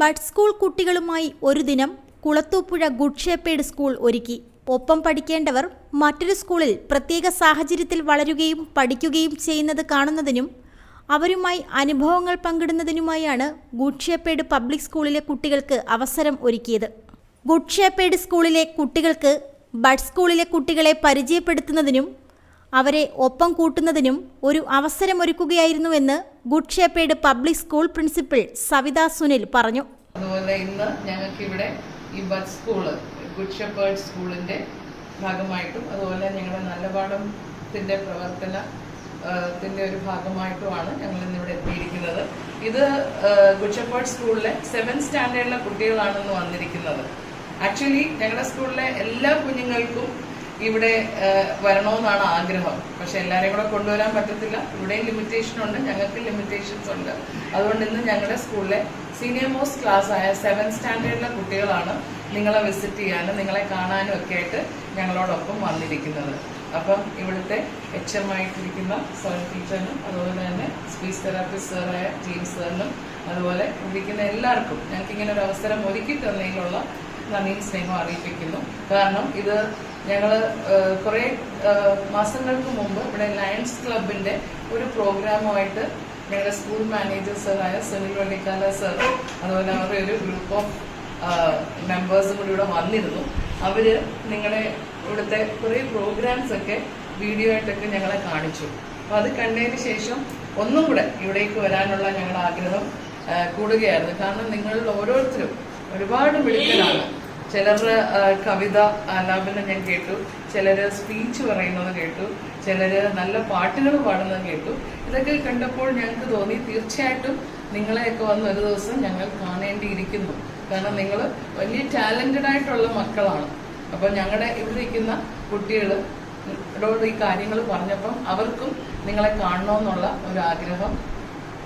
Bud school കുട്ടികളുമായി ഒരു ദിനം കുളത്തൂപ്പുഴ ഗുഡ് ഷേപ്പേഡ് സ്കൂൾ ഒരുക്കി. ഒപ്പം പഠിക്കേണ്ടവർ മറ്റൊരു സ്കൂളിൽ പ്രത്യേക സാഹചര്യത്തിൽ വളരുകയും പഠിക്കുകയും ചെയ്യുന്നത് കാണുന്നതിനും അവരുമായി അനുഭവങ്ങൾ പങ്കിടുന്നതിനുമായാണ് ഗുഡ് ഷേപ്പേഡ് പബ്ലിക് സ്കൂളിലെ കുട്ടികൾക്ക് അവസരം ഒരുക്കിയത്. ഗുഡ് ഷേപ്പേഡ് സ്കൂളിലെ കുട്ടികൾക്ക് ബഡ് സ്കൂളിലെ കുട്ടികളെ പരിചയപ്പെടുത്തുന്നതിനും അവരെ ഒപ്പം കൂട്ടുന്നതിനും ഒരു അവസരമൊരുക്കുകയായിരുന്നുവെന്ന് good shepherd public school principal Savitha Sunil പറഞ്ഞു. അതുപോലെ ഇന്ന് ഞങ്ങൾക്ക് ഇവിടെ ഈ ബഡ് സ്കൂൾ ഗുഡ് ഷെപ്പേർഡ് സ്കൂളിന്റെ ഭാഗമായിട്ടും അതുപോലെ ഞങ്ങളുടെ നല്ല പാഠത്തിന്റെ പ്രവർത്തന ത്തിന്റെ ഒരു ഭാഗമായിട്ടുമാണ് ഞങ്ങൾ ഇന്ന് ഇവിടെ എത്തിയിരിക്കുന്നത്. ഇത് ഗുഡ് ഷെപ്പേർഡ് സ്കൂളിലെ സെവൻ സ്റ്റാൻഡേർഡിലെ കുട്ടികളാണെന്ന് വന്നിരിക്കുന്നത്. ആക്ച്വലി ഞങ്ങളുടെ സ്കൂളിലെ എല്ലാ കുഞ്ഞുങ്ങൾക്കും ഇവിടെ വരണമെന്നാണ് ആഗ്രഹം. പക്ഷെ എല്ലാവരെയും കൂടെ കൊണ്ടുവരാൻ പറ്റത്തില്ല. ഇവിടെയും ലിമിറ്റേഷൻ ഉണ്ട്. ഞങ്ങൾക്ക് ലിമിറ്റേഷൻസ് ഉണ്ട്. അതുകൊണ്ട് ഇന്ന് ഞങ്ങളുടെ സ്കൂളിലെ സീനിയർ മോസ്റ്റ് ക്ലാസ് ആയ സെവൻ സ്റ്റാൻഡേർഡിലെ കുട്ടികളാണ് നിങ്ങളെ വിസിറ്റ് ചെയ്യാനും നിങ്ങളെ കാണാനും ഒക്കെ ആയിട്ട് ഞങ്ങളോടൊപ്പം വന്നിരിക്കുന്നത്. അപ്പം ഇവിടുത്തെ എച്ച് എം ആയിട്ടിരിക്കുന്ന സോൺ ടീച്ചറിനും അതുപോലെ തന്നെ സ്പീച്ച് തെറാപ്പിസ്റ്റ് സാറായ ജെയിംസ് സാറിനും അതുപോലെ ഇരിക്കുന്ന എല്ലാവർക്കും ഞങ്ങൾക്ക് ഇങ്ങനെ ഒരു അവസരം ഒരുക്കി തന്നതിലുള്ള നന്ദിയും സ്നേഹവും അറിയിപ്പിക്കുന്നു. കാരണം ഇത് ഞങ്ങൾ കുറേ മാസങ്ങൾക്ക് മുമ്പ് ഇവിടെ ലയൺസ് ക്ലബിന്റെ ഒരു പ്രോഗ്രാമുമായിട്ട് ഞങ്ങളുടെ സ്കൂൾ മാനേജർ സാറായ സുനിൽ വള്ളിക്കാല സാർ അതുപോലെ അവരുടെ ഒരു ഗ്രൂപ്പ് ഓഫ് മെമ്പേഴ്സും കൂടി ഇവിടെ വന്നിരുന്നു. അവർ നിങ്ങളുടെ ഇവിടുത്തെ കുറേ പ്രോഗ്രാംസ് ഒക്കെ വീഡിയോ ആയിട്ടൊക്കെ ഞങ്ങളെ കാണിച്ചു. അപ്പോൾ അത് കണ്ടതിന് ശേഷം ഒന്നും കൂടെ ഇവിടേക്ക് വരാനുള്ള ഞങ്ങളുടെ ആഗ്രഹം കൂടുകയായിരുന്നു. കാരണം നിങ്ങളിൽ ഓരോരുത്തരും ഒരുപാട് മിടുക്കലാണ് ആ, കവിത ആലാപനം ഞാൻ കേട്ടു. ചിലര് സ്പീച്ച് പറയുന്നത് കേട്ടു. ചിലര് നല്ല പാട്ടുകൾ പാടുന്നത് കേട്ടു. ഇതൊക്കെ കണ്ടപ്പോൾ ഞങ്ങൾക്ക് തോന്നി തീർച്ചയായിട്ടും നിങ്ങളെയൊക്കെ വന്ന് ഒരു ദിവസം ഞങ്ങൾ കാണേണ്ടിയിരിക്കുന്നു. കാരണം നിങ്ങൾ വലിയ ടാലന്റഡ് ആയിട്ടുള്ള മക്കളാണ്. അപ്പൊ ഞങ്ങളുടെ ഇവിടെ ഇരിക്കുന്ന കുട്ടികൾ ോട് ഈ കാര്യങ്ങൾ പറഞ്ഞപ്പം അവർക്കും നിങ്ങളെ കാണണമെന്നുള്ള ഒരു ആഗ്രഹം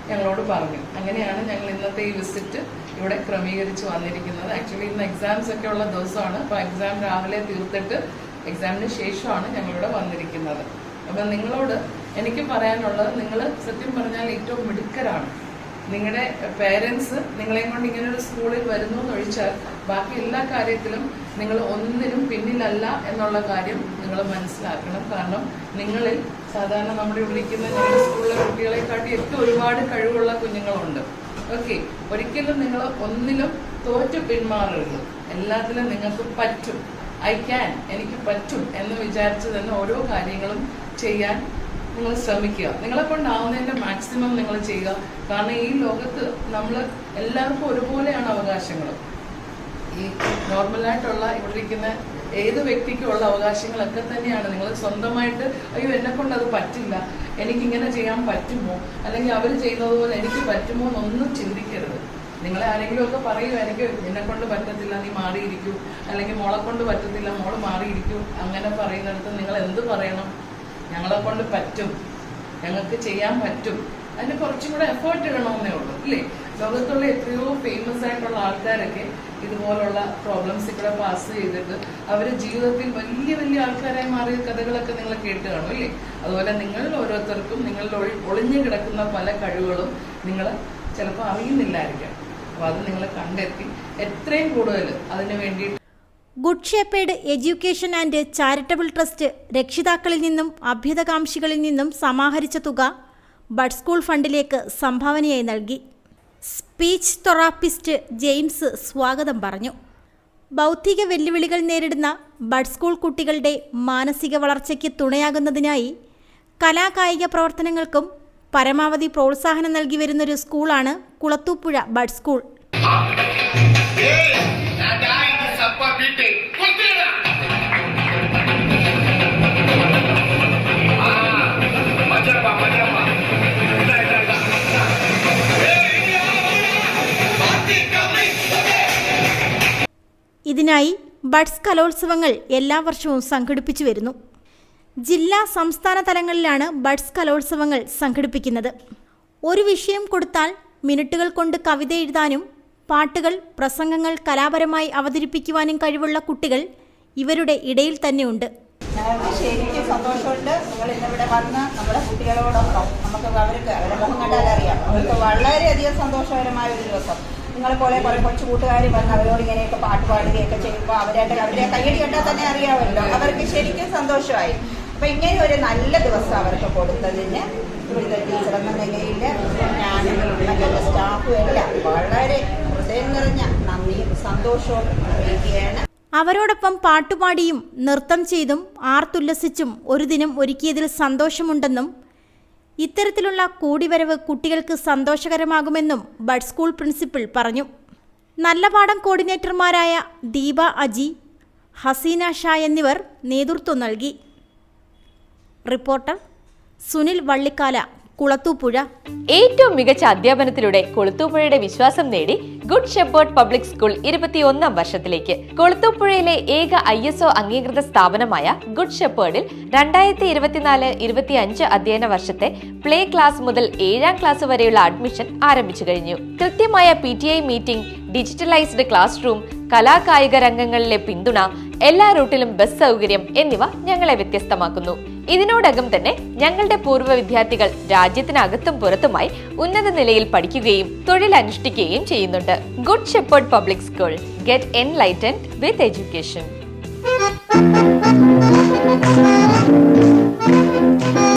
ഞങ്ങളോട് പറഞ്ഞു. അങ്ങനെയാണ് ഞങ്ങൾ ഇന്നത്തെ ഈ വിസിറ്റ് ഇവിടെ ക്രമീകരിച്ച് വന്നിരിക്കുന്നത്. ആക്ച്വലി ഇന്ന് എക്സാംസ് ഒക്കെ ഉള്ള ദിവസമാണ്. അപ്പോൾ എക്സാം രാവിലെ തീർത്തിട്ട് എക്സാമിന് ശേഷമാണ് ഞങ്ങളിവിടെ വന്നിരിക്കുന്നത്. അപ്പം നിങ്ങളോട് എനിക്ക് പറയാനുള്ളത് നിങ്ങൾ സത്യം പറഞ്ഞാൽ ഏറ്റവും മിടുക്കരാണ്. നിങ്ങളുടെ പേരൻസ് നിങ്ങളെയും കൊണ്ട് ഇങ്ങനെ ഒരു സ്കൂളിൽ വരുന്നു എന്നൊഴിച്ചാൽ ബാക്കി എല്ലാ കാര്യത്തിലും നിങ്ങൾ ഒന്നിനും പിന്നിലല്ല എന്നുള്ള കാര്യം നിങ്ങൾ മനസ്സിലാക്കണം. കാരണം നിങ്ങളിൽ സാധാരണ നമ്മുടെ വിളിക്കുന്ന ഞങ്ങളുടെ സ്കൂളിലെ കുട്ടികളെക്കാട്ടി ഒക്കെ ഒരുപാട് കഴിവുള്ള കുഞ്ഞുങ്ങളുണ്ട്. ഓക്കെ ഒരിക്കലും നിങ്ങൾ ഒന്നിലും തോറ്റു പിന്മാറരുത്. എല്ലാത്തിലും നിങ്ങൾക്ക് പറ്റും. ഐ ക്യാൻ എനിക്ക് പറ്റും എന്ന് വിചാരിച്ച് തന്നെ ഓരോ കാര്യങ്ങളും ചെയ്യാൻ നിങ്ങൾ ശ്രമിക്കുക. നിങ്ങളെ കൊണ്ടാവുന്നതിന്റെ മാക്സിമം നിങ്ങൾ ചെയ്യുക. കാരണം ഈ ലോകത്ത് നമ്മൾ എല്ലാവർക്കും ഒരുപോലെയാണ് അവകാശങ്ങൾ. ഈ നോർമലായിട്ടുള്ള ഇവിടെ ഇരിക്കുന്ന ഏത് വ്യക്തിക്കും ഉള്ള അവകാശങ്ങളൊക്കെ തന്നെയാണ്. നിങ്ങൾ സ്വന്തമായിട്ട് അയ്യോ എന്നെ കൊണ്ട് അത് പറ്റില്ല. എനിക്കിങ്ങനെ ചെയ്യാൻ പറ്റുമോ? അല്ലെങ്കിൽ അവർ ചെയ്യുന്നത് പോലെ എനിക്ക് പറ്റുമോ എന്നൊന്നും ചിന്തിക്കരുത്. നിങ്ങളെ ആരെങ്കിലും ഒക്കെ പറയൂ എനിക്ക് എന്നെ കൊണ്ട് പറ്റത്തില്ല നീ മാറിയിരിക്കൂ. അല്ലെങ്കിൽ മോളെ കൊണ്ട് പറ്റത്തില്ല മോൾ മാറിയിരിക്കൂ. അങ്ങനെ പറയുന്നിടത്ത് നിങ്ങൾ എന്ത് പറയണം? ഞങ്ങളെ കൊണ്ട് പറ്റും. ഞങ്ങൾക്ക് ചെയ്യാൻ പറ്റും. അതിന് കുറച്ചും കൂടെ എഫേർട്ട് ഇടണമെന്നേ ഉള്ളൂ അല്ലേ? ലോകത്തുള്ള എത്രയോ ഫേമസ് ആയിട്ടുള്ള ആൾക്കാരൊക്കെ ഇതുപോലുള്ള പ്രോബ്ലംസ് കൂടെ പാസ് ചെയ്തിട്ട് അവർ ജീവിതത്തിൽ വലിയ വലിയ ആൾക്കാരായി മാറിയ കഥകളൊക്കെ നിങ്ങൾ കേട്ട് കാണും അല്ലേ? അതുപോലെ നിങ്ങൾ ഓരോരുത്തർക്കും നിങ്ങളുടെ ഒളിഞ്ഞു കിടക്കുന്ന പല കഴിവുകളും നിങ്ങൾ ചിലപ്പോൾ അറിയുന്നില്ലായിരിക്കാം. അപ്പോൾ അത് നിങ്ങൾ കണ്ടെത്തി എത്രയും കൂടുതൽ അതിനു വേണ്ടിയിട്ട് good shepherd education and charitable trust രക്ഷിതാക്കളിൽ നിന്നും അഭ്യുതകാംക്ഷികളിൽ നിന്നും സമാഹരിച്ച തുക ബഡ് സ്കൂൾ ഫണ്ടിലേക്ക് സംഭാവനയായി നൽകി. സ്പീച്ച് തെറാപ്പിസ്റ്റ് ജെയിംസ് സ്വാഗതം പറഞ്ഞു. ബൗദ്ധിക വെല്ലുവിളികൾ നേരിടുന്ന ബഡ് സ്കൂൾ കുട്ടികളുടെ മാനസിക വളർച്ചയ്ക്ക് തുണയാകുന്നതിനായി കലാകായിക പ്രവർത്തനങ്ങൾക്കും പരമാവധി പ്രോത്സാഹനം നൽകി വരുന്നൊരു സ്കൂളാണ് കുളത്തൂപ്പുഴ ബഡ് സ്കൂൾ ഇതിനായി ബഡ്സ് കലോത്സവങ്ങൾ എല്ലാ വർഷവും സംഘടിപ്പിച്ചു വരുന്നു. ജില്ലാ സംസ്ഥാന തലങ്ങളിലാണ് ബഡ്സ് കലോത്സവങ്ങൾ സംഘടിപ്പിക്കുന്നത്. ഒരു വിഷയം കൊടുത്താൽ മിനിറ്റുകൾ കൊണ്ട് കവിത എഴുതാനും പാട്ടുകൾ പ്രസംഗങ്ങൾ കലാപരമായി അവതരിപ്പിക്കുവാനും കഴിവുള്ള കുട്ടികൾ ഇവരുടെ ഇടയിൽ തന്നെയുണ്ട് ശരിക്കും സന്തോഷമുണ്ട്. നിങ്ങൾ ഇന്നിവിടെ വന്ന് നമ്മുടെ കുട്ടികളോടൊപ്പം നമുക്ക് അവർക്ക് അവരുടെ മുഖം കണ്ടാൽ അറിയാം. അവർക്ക് വളരെയധികം സന്തോഷകരമായ ഒരു ദിവസം. നിങ്ങളെ പോലെ കുറെ കൊച്ചു കൂട്ടുകാർ വന്ന് അവരോട് ഇങ്ങനെയൊക്കെ പാട്ട് പാടുകയൊക്കെ ചെയ്യുമ്പോൾ അവരായിട്ട് അവരെ കയ്യടി കണ്ടാൽ തന്നെ അറിയാമല്ലോ. അവർക്ക് ശരിക്കും സന്തോഷമായി. അപ്പൊ ഇങ്ങനെ ഒരു നല്ല ദിവസം അവർക്ക് കൊടുത്തതിന് ഇവിടുത്തെ ടീച്ചർ എന്ന നിലയിൽ ഞാനും മറ്റുള്ള സ്റ്റാഫും എല്ലാം വളരെ ഹൃദയം നിറഞ്ഞ നന്ദിയും സന്തോഷവും അറിയിക്കുകയാണ്. അവരോടൊപ്പം പാട്ടുപാടിയും നൃത്തം ചെയ്തും ആർത്തുല്ലസിച്ചും ഒരു ദിനം ഒരുക്കിയതിൽ സന്തോഷമുണ്ടെന്നും ഇത്തരത്തിലുള്ള കൂടിവരവ് കുട്ടികൾക്ക് സന്തോഷകരമാകുമെന്നും ബഡ് സ്കൂൾ പ്രിൻസിപ്പൽ പറഞ്ഞു. നല്ല പാഠം കോർഡിനേറ്റർമാരായ ദീപ അജി ഹസീന ഷാ എന്നിവർ നേതൃത്വം നൽകി. റിപ്പോർട്ടർ സുനിൽ വള്ളിക്കാല. കുളത്തൂപ്പുഴ. ഏറ്റവും മികച്ച അധ്യാപനത്തിലൂടെ കൊളുത്തൂപ്പുഴയുടെ വിശ്വാസം നേടി ഗുഡ് ഷെപ്പേർഡ് പബ്ലിക് സ്കൂൾ ഇരുപത്തിയൊന്നാം വർഷത്തിലേക്ക്. കൊളുത്തൂപ്പുഴയിലെ ഏക ഐ എസ് ഒ അംഗീകൃത സ്ഥാപനമായ ഗുഡ് ഷെപ്പേർഡിൽ രണ്ടായിരത്തി ഇരുപത്തിനാല് ഇരുപത്തിയഞ്ച് അധ്യയന വർഷത്തെ പ്ലേ ക്ലാസ് മുതൽ ഏഴാം ക്ലാസ് വരെയുള്ള അഡ്മിഷൻ ആരംഭിച്ചു കഴിഞ്ഞു. കൃത്യമായ P T I meeting digitalised class room കലാകായിക രംഗങ്ങളിലെ പിന്തുണ എല്ലാ റൂട്ടിലും ബസ് സൗകര്യം എന്നിവ ഞങ്ങളെ വ്യത്യസ്തമാക്കുന്നു. ഇതിനോടകം തന്നെ ഞങ്ങളുടെ പൂർവ വിദ്യാർത്ഥികൾ രാജ്യത്തിനകത്തും പുറത്തുമായി ഉന്നത നിലയിൽ പഠിക്കുകയും തൊഴിൽ അനുഷ്ഠിക്കുകയും ചെയ്യുന്നുണ്ട്. Good shepherd public school get enlightened with education